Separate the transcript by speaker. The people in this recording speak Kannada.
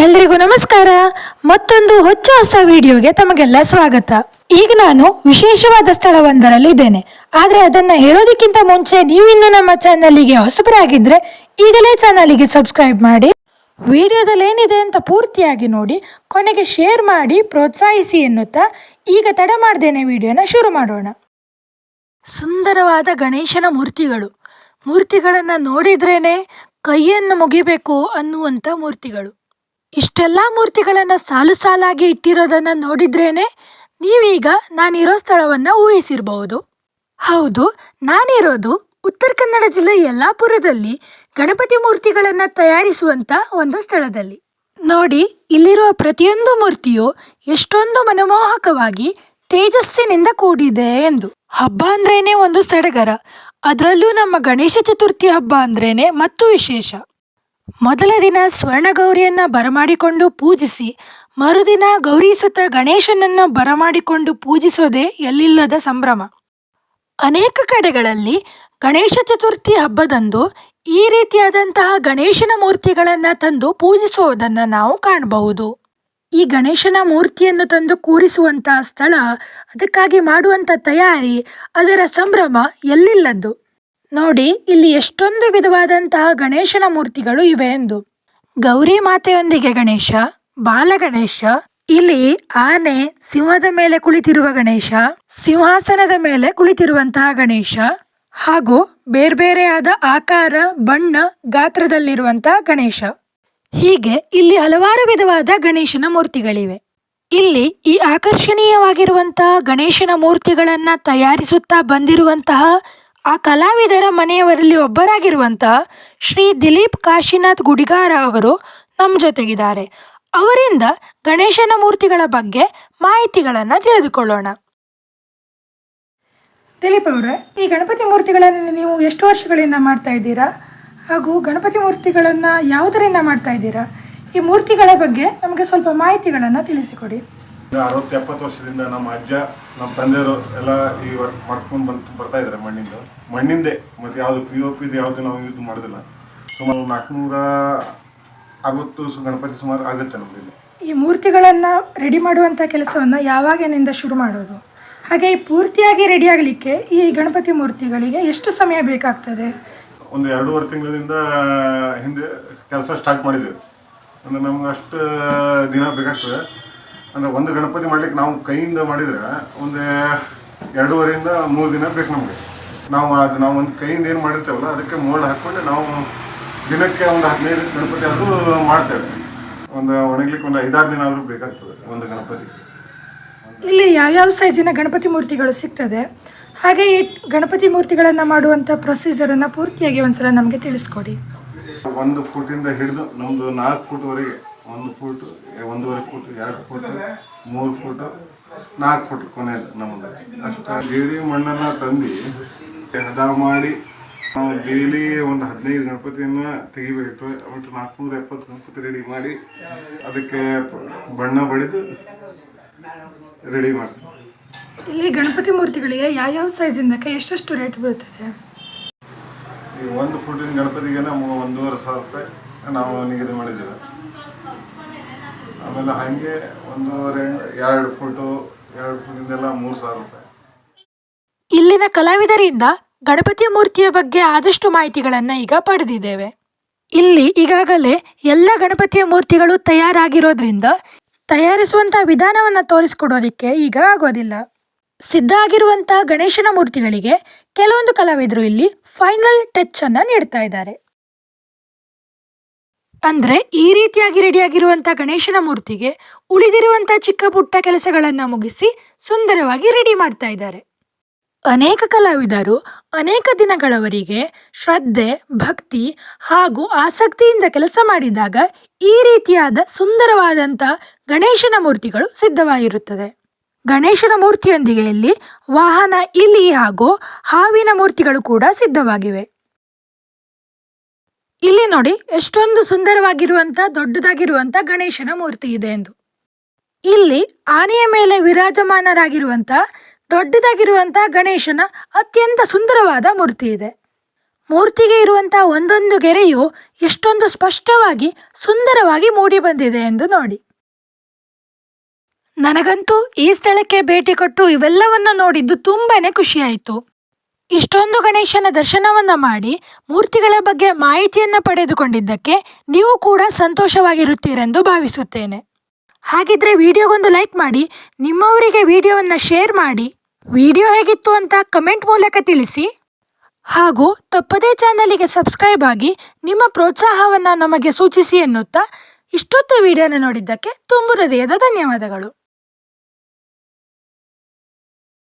Speaker 1: ಎಲ್ರಿಗೂ ನಮಸ್ಕಾರ. ಮತ್ತೊಂದು ಹೊಚ್ಚ ಹೊಸ ವಿಡಿಯೋಗೆ ತಮಗೆಲ್ಲ ಸ್ವಾಗತ. ಈಗ ನಾನು ವಿಶೇಷವಾದ ಸ್ಥಳವೊಂದರಲ್ಲಿ ಇದ್ದೇನೆ ಆದರೆ ಅದನ್ನ ಹೇಳೋದಕ್ಕಿಂತ ಮುಂಚೆ ನೀವಿನ್ನು ನಮ್ಮ ಚಾನಲಿಗೆ ಹೊಸಬರಾಗಿದ್ದರೆ ಈಗಲೇ ಚಾನಲಿಗೆ ಸಬ್ಸ್ಕ್ರೈಬ್ ಮಾಡಿ. ವಿಡಿಯೋದಲ್ಲಿ ಏನಿದೆ ಅಂತ ಪೂರ್ತಿಯಾಗಿ ನೋಡಿ, ಕೊನೆಗೆ ಶೇರ್ ಮಾಡಿ, ಪ್ರೋತ್ಸಾಹಿಸಿ ಎನ್ನುತ್ತಾ ಈಗ ತಡ ಮಾಡ್ದೇನೆ ವಿಡಿಯೋನ ಶುರು ಮಾಡೋಣ. ಸುಂದರವಾದ ಗಣೇಶನ ಮೂರ್ತಿಗಳು. ಮೂರ್ತಿಗಳನ್ನು ನೋಡಿದ್ರೇನೆ ಕೈಯನ್ನು ಮುಗಿಬೇಕು ಅನ್ನುವಂಥ ಮೂರ್ತಿಗಳು. ಇಷ್ಟೆಲ್ಲ ಮೂರ್ತಿಗಳನ್ನು ಸಾಲು ಸಾಲಾಗಿ ಇಟ್ಟಿರೋದನ್ನ ನೋಡಿದ್ರೇನೆ ನೀವೀಗ ನಾನಿರೋ ಸ್ಥಳವನ್ನ ಊಹಿಸಿರಬಹುದು ಹೌದು, ನಾನಿರೋದು ಉತ್ತರ ಕನ್ನಡ ಜಿಲ್ಲೆ ಯಲ್ಲಾಪುರದಲ್ಲಿ ಗಣಪತಿ ಮೂರ್ತಿಗಳನ್ನು ತಯಾರಿಸುವಂತ ಒಂದು ಸ್ಥಳದಲ್ಲಿ. ನೋಡಿ, ಇಲ್ಲಿರುವ ಪ್ರತಿಯೊಂದು ಮೂರ್ತಿಯು ಎಷ್ಟೊಂದು ಮನಮೋಹಕವಾಗಿ ತೇಜಸ್ಸಿನಿಂದ ಕೂಡಿದೆ ಎಂದು. ಹಬ್ಬ ಅಂದ್ರೇನೆ ಒಂದು ಸಡಗರ, ಅದರಲ್ಲೂ ನಮ್ಮ ಗಣೇಶ ಚತುರ್ಥಿ ಹಬ್ಬ ಅಂದ್ರೇನೆ ಮತ್ತು ವಿಶೇಷ. ಮೊದಲ ದಿನ ಸ್ವರ್ಣಗೌರಿಯನ್ನು ಬರಮಾಡಿಕೊಂಡು ಪೂಜಿಸಿ, ಮರುದಿನ ಗೌರಿ ಸುತ್ತ ಗಣೇಶನನ್ನ ಬರಮಾಡಿಕೊಂಡು ಪೂಜಿಸೋದೇ ಎಲ್ಲಿಲ್ಲದ ಸಂಭ್ರಮ. ಅನೇಕ ಕಡೆಗಳಲ್ಲಿ ಗಣೇಶ ಚತುರ್ಥಿ ಹಬ್ಬದಂದು ಈ ರೀತಿಯಾದಂತಹ ಗಣೇಶನ ಮೂರ್ತಿಗಳನ್ನ ತಂದು ಪೂಜಿಸುವುದನ್ನು ನಾವು ಕಾಣಬಹುದು. ಈ ಗಣೇಶನ ಮೂರ್ತಿಯನ್ನು ತಂದು ಕೂರಿಸುವಂತಹ ಸ್ಥಳ, ಅದಕ್ಕಾಗಿ ಮಾಡುವಂತ ತಯಾರಿ, ಅದರ ಸಂಭ್ರಮ ಎಲ್ಲಿಲ್ಲದ್ದು? ನೋಡಿ, ಇಲ್ಲಿ ಎಷ್ಟೊಂದು ವಿಧವಾದಂತಹ ಗಣೇಶನ ಮೂರ್ತಿಗಳು ಇವೆ ಎಂದು. ಗೌರಿ ಮಾತೆಯೊಂದಿಗೆ ಗಣೇಶ ಬಾಲಗಣೇಶ ಇಲ್ಲಿ ಆನೆ, ಸಿಂಹದ ಮೇಲೆ ಕುಳಿತಿರುವ ಗಣೇಶ, ಸಿಂಹಾಸನದ ಮೇಲೆ ಕುಳಿತಿರುವಂತಹ ಗಣೇಶ, ಹಾಗೂ ಬೇರೆ ಬೇರೆಯಾದ ಆಕಾರ, ಬಣ್ಣ, ಗಾತ್ರದಲ್ಲಿರುವಂತಹ ಗಣೇಶ. ಹೀಗೆ ಇಲ್ಲಿ ಹಲವಾರು ವಿಧವಾದ ಗಣೇಶನ ಮೂರ್ತಿಗಳಿವೆ. ಇಲ್ಲಿ ಈ ಆಕರ್ಷಣೀಯವಾಗಿರುವಂತಹ ಗಣೇಶನ ಮೂರ್ತಿಗಳನ್ನು ತಯಾರಿಸುತ್ತಾ ಬಂದಿರುವಂತಹ ಆ ಕಲಾವಿದರ ಮನೆಯವರಲ್ಲಿ ಒಬ್ಬರಾಗಿರುವಂಥ ಶ್ರೀ ದಿಲೀಪ್ ಕಾಶಿನಾಥ್ ಗುಡಿಗಾರ ಅವರು ನಮ್ಮ ಜೊತೆಗಿದ್ದಾರೆ. ಅವರಿಂದ ಗಣೇಶನ ಮೂರ್ತಿಗಳ ಬಗ್ಗೆ ಮಾಹಿತಿಗಳನ್ನು ತಿಳಿದುಕೊಳ್ಳೋಣ. ದಿಲೀಪ್ ಅವರೇ, ಈ ಗಣಪತಿ ಮೂರ್ತಿಗಳನ್ನು ನೀವು ಎಷ್ಟು ವರ್ಷಗಳಿಂದ ಮಾಡ್ತಾ ಇದ್ದೀರಾ? ಹಾಗೂ ಗಣಪತಿ ಮೂರ್ತಿಗಳನ್ನು ಯಾವುದರಿಂದ ಮಾಡ್ತಾ ಇದ್ದೀರಾ? ಈ ಮೂರ್ತಿಗಳ ಬಗ್ಗೆ ನಮಗೆ ಸ್ವಲ್ಪ ಮಾಹಿತಿಗಳನ್ನು ತಿಳಿಸಿಕೊಡಿ.
Speaker 2: ಅರವತ್ತು ಎಪ್ಪತ್ತು ವರ್ಷದಿಂದ ನಮ್ಮ ಅಜ್ಜ ನಮ್ಮ ತಂದೆಯವರು ಎಲ್ಲ ಈ ವರ್ಕ್ ಮಾಡ್ಕೊಂಡು ಬಂದು ಬರ್ತಾ ಇದ್ದಾರೆ ಮಣ್ಣಿಂದು. ಮಣ್ಣಿಂದೆ ಮತ್ತು ಯಾವುದು ಪಿ ಒ ಪಿದು ಯಾವುದು ನಾವು ಯೂಸ್ ಮಾಡೋದಿಲ್ಲ. ಸುಮಾರು ನಾಲ್ಕುನೂರ ಅರವತ್ತು ಗಣಪತಿ ಸುಮಾರು ಆಗುತ್ತೆ ನಮ್ದು ಇಲ್ಲಿ.
Speaker 1: ಈ ಮೂರ್ತಿಗಳನ್ನು ರೆಡಿ ಮಾಡುವಂಥ ಕೆಲಸವನ್ನು ಯಾವಾಗಿನಿಂದ ಶುರು ಮಾಡೋದು? ಹಾಗೆ ಈ ಪೂರ್ತಿಯಾಗಿ ರೆಡಿ ಆಗಲಿಕ್ಕೆ ಈ ಗಣಪತಿ ಮೂರ್ತಿಗಳಿಗೆ ಎಷ್ಟು ಸಮಯ ಬೇಕಾಗ್ತದೆ?
Speaker 2: ಒಂದು ಎರಡೂವರೆ ತಿಂಗಳಿಂದ ಹಿಂದೆ ಕೆಲಸ ಸ್ಟಾರ್ಟ್ ಮಾಡಿದ್ದೇವೆ ಅಂದರೆ ನಮ್ಗೆ ಅಷ್ಟು ದಿನ ಬೇಕಾಗ್ತದೆ. ಅಂದರೆ ಒಂದು ಗಣಪತಿ ಮಾಡ್ಲಿಕ್ಕೆ ನಾವು ಕೈಯಿಂದ ಮಾಡಿದ್ರೆ ಒಂದು ಎರಡೂವರೆಯಿಂದ ಮೂರು ದಿನ ಬೇಕು ನಮಗೆ. ನಾವು ಅದು ನಾವು ಒಂದು ಕೈಯಿಂದ ಏನು ಮಾಡಿರ್ತೇವಲ್ಲ ಅದಕ್ಕೆ ಮೋಲ್ಡ್ ಹಾಕ್ಕೊಂಡು ನಾವು ದಿನಕ್ಕೆ ಒಂದು ಹದಿನೈದು ಗಣಪತಿ ಆದರೂ ಮಾಡ್ತೇವೆ. ಒಂದು ಒಣಗ್ಲಿಕ್ಕೆ ಒಂದು ಐದಾರು ದಿನ ಆದರೂ ಬೇಕಾಗ್ತದೆ ಒಂದು ಗಣಪತಿ.
Speaker 1: ಇಲ್ಲಿ ಯಾವ್ಯಾವ ಸೈಜಿನ ಗಣಪತಿ ಮೂರ್ತಿಗಳು ಸಿಗ್ತದೆ? ಹಾಗೆ ಈ ಗಣಪತಿ ಮೂರ್ತಿಗಳನ್ನು ಮಾಡುವಂಥ ಪ್ರೊಸೀಜರನ್ನು ಪೂರ್ತಿಯಾಗಿ ಒಂದ್ಸಲ ನಮಗೆ ತಿಳಿಸ್ಕೊಡಿ.
Speaker 2: ಒಂದು ಫೂಟಿಂದ ಹಿಡಿದು ನಮ್ಮದು ನಾಲ್ಕು ಫೂಟ್ವರೆಗೆ ಒಂದು ಫೂಟು ಒಂದೂವರೆ ಫೂಟ್ ಎರಡು ಫೂಟ್ ಮೂರು ಫೂಟು ನಾಲ್ಕು ಫೂಟ್ ಕೊನೆಯಲ್ಲಿ ನಮ್ಮದು. ಅಷ್ಟು. ಡೇಲಿ ಮಣ್ಣನ್ನು ತಂದು ಹದ ಮಾಡಿ ನಾವು ಡೈಲಿ ಒಂದು ಹದಿನೈದು ಗಣಪತಿಯನ್ನು ತೆಗಿಬೇಕು. ಒಟ್ಟು ನಾಲ್ಕುನೂರ ಎಪ್ಪತ್ತು ಗಣಪತಿ ರೆಡಿ ಮಾಡಿ ಅದಕ್ಕೆ ಬಣ್ಣ ಬಳಿದು ರೆಡಿ ಮಾಡ್ತೀವಿ.
Speaker 1: ಇಲ್ಲಿ ಗಣಪತಿ ಮೂರ್ತಿಗಳಿಗೆ ಯಾವ್ಯಾವ ಸೈಜಿಂದಕ್ಕೆ ಎಷ್ಟೆಷ್ಟು ರೇಟ್ ಬೀಳ್ತದೆ?
Speaker 2: ಈ ಒಂದು ಫುಟಿನ ಗಣಪತಿಗೆ ಒಂದೂವರೆ ಸಾವಿರ ರೂಪಾಯಿ ನಾವು ನಿಗದಿ ಮಾಡಿದ್ದೇವೆ. ಆಮೇಲೆ ಹಾಗೆ ಒಂದೂವರೆ, ಎರಡು ಫೋಟೋ, ಎರಡು ಫೂಟಿಂದೆಲ್ಲ ಮೂರು ಸಾವಿರ ರೂಪಾಯಿ.
Speaker 1: ಇಲ್ಲಿನ ಕಲಾವಿದರಿಂದ ಗಣಪತಿಯ ಮೂರ್ತಿಯ ಬಗ್ಗೆ ಆದಷ್ಟು ಮಾಹಿತಿಗಳನ್ನು ಈಗ ಪಡೆದಿದ್ದೇವೆ. ಇಲ್ಲಿ ಈಗಾಗಲೇ ಎಲ್ಲ ಗಣಪತಿಯ ಮೂರ್ತಿಗಳು ತಯಾರಾಗಿರೋದ್ರಿಂದ ತಯಾರಿಸುವಂಥ ವಿಧಾನವನ್ನು ತೋರಿಸ್ಕೊಡೋದಕ್ಕೆ ಈಗ ಆಗೋದಿಲ್ಲ. ಸಿದ್ಧ ಆಗಿರುವಂಥ ಗಣೇಶನ ಮೂರ್ತಿಗಳಿಗೆ ಕೆಲವೊಂದು ಕಲಾವಿದರು ಇಲ್ಲಿ ಫೈನಲ್ ಟಚ್ ಅನ್ನ ನೀಡ್ತಾ ಇದ್ದಾರೆ. ಅಂದ್ರೆ ಈ ರೀತಿಯಾಗಿ ರೆಡಿಯಾಗಿರುವಂಥ ಗಣೇಶನ ಮೂರ್ತಿಗೆ ಉಳಿದಿರುವಂಥ ಚಿಕ್ಕ ಪುಟ್ಟ ಕೆಲಸಗಳನ್ನು ಮುಗಿಸಿ ಸುಂದರವಾಗಿ ರೆಡಿ ಮಾಡ್ತಾ ಇದ್ದಾರೆ. ಅನೇಕ ಕಲಾವಿದರು ಅನೇಕ ದಿನಗಳವರೆಗೆ ಶ್ರದ್ಧೆ, ಭಕ್ತಿ ಹಾಗೂ ಆಸಕ್ತಿಯಿಂದ ಕೆಲಸ ಮಾಡಿದಾಗ ಈ ರೀತಿಯಾದ ಸುಂದರವಾದಂಥ ಗಣೇಶನ ಮೂರ್ತಿಗಳು ಸಿದ್ಧವಾಗಿರುತ್ತದೆ. ಗಣೇಶನ ಮೂರ್ತಿಯೊಂದಿಗೆ ಇಲ್ಲಿ ವಾಹನ ಇಲಿ ಹಾಗೂ ಹಾವಿನ ಮೂರ್ತಿಗಳು ಕೂಡ ಸಿದ್ಧವಾಗಿವೆ. ಇಲ್ಲಿ ನೋಡಿ, ಎಷ್ಟೊಂದು ಸುಂದರವಾಗಿರುವಂಥ, ದೊಡ್ಡದಾಗಿರುವಂಥ ಗಣೇಶನ ಮೂರ್ತಿ ಇದೆ ಎಂದು. ಇಲ್ಲಿ ಆನೆಯ ಮೇಲೆ ವಿರಾಜಮಾನರಾಗಿರುವಂಥ, ದೊಡ್ಡದಾಗಿರುವಂಥ ಗಣೇಶನ ಅತ್ಯಂತ ಸುಂದರವಾದ ಮೂರ್ತಿ ಇದೆ. ಮೂರ್ತಿಗೆ ಇರುವಂಥ ಒಂದೊಂದು ಗೆರೆಯು ಎಷ್ಟೊಂದು ಸ್ಪಷ್ಟವಾಗಿ, ಸುಂದರವಾಗಿ ಮೂಡಿ ಬಂದಿದೆ ಎಂದು ನೋಡಿ. ನನಗಂತೂ ಈ ಸ್ಥಳಕ್ಕೆ ಭೇಟಿ ಕೊಟ್ಟು ಇವೆಲ್ಲವನ್ನ ನೋಡಿದ್ದು ತುಂಬಾನೇ ಖುಷಿಯಾಯಿತು. ಇಷ್ಟೊಂದು ಗಣೇಶನ ದರ್ಶನವನ್ನು ಮಾಡಿ ಮೂರ್ತಿಗಳ ಬಗ್ಗೆ ಮಾಹಿತಿಯನ್ನು ಪಡೆದುಕೊಂಡಿದ್ದಕ್ಕೆ ನೀವು ಕೂಡ ಸಂತೋಷವಾಗಿರುತ್ತೀರೆಂದು ಭಾವಿಸುತ್ತೇನೆ. ಹಾಗಿದ್ರೆ ವಿಡಿಯೋಗೊಂದು ಲೈಕ್ ಮಾಡಿ, ನಿಮ್ಮವರಿಗೆ ವಿಡಿಯೋವನ್ನು ಶೇರ್ ಮಾಡಿ. ವಿಡಿಯೋ ಹೇಗಿತ್ತು ಅಂತ ಕಮೆಂಟ್ ಮೂಲಕ ತಿಳಿಸಿ. ಹಾಗೂ ತಪ್ಪದೇ ಚಾನಲಿಗೆ ಸಬ್ಸ್ಕ್ರೈಬ್ ಆಗಿ ನಿಮ್ಮ ಪ್ರೋತ್ಸಾಹವನ್ನು ನಮಗೆ ಸೂಚಿಸಿ ಎನ್ನುತ್ತಾ ಇಷ್ಟೊತ್ತು ವಿಡಿಯೋನ ನೋಡಿದ್ದಕ್ಕೆ ತುಂಬು ಹೃದಯದ ಧನ್ಯವಾದಗಳು.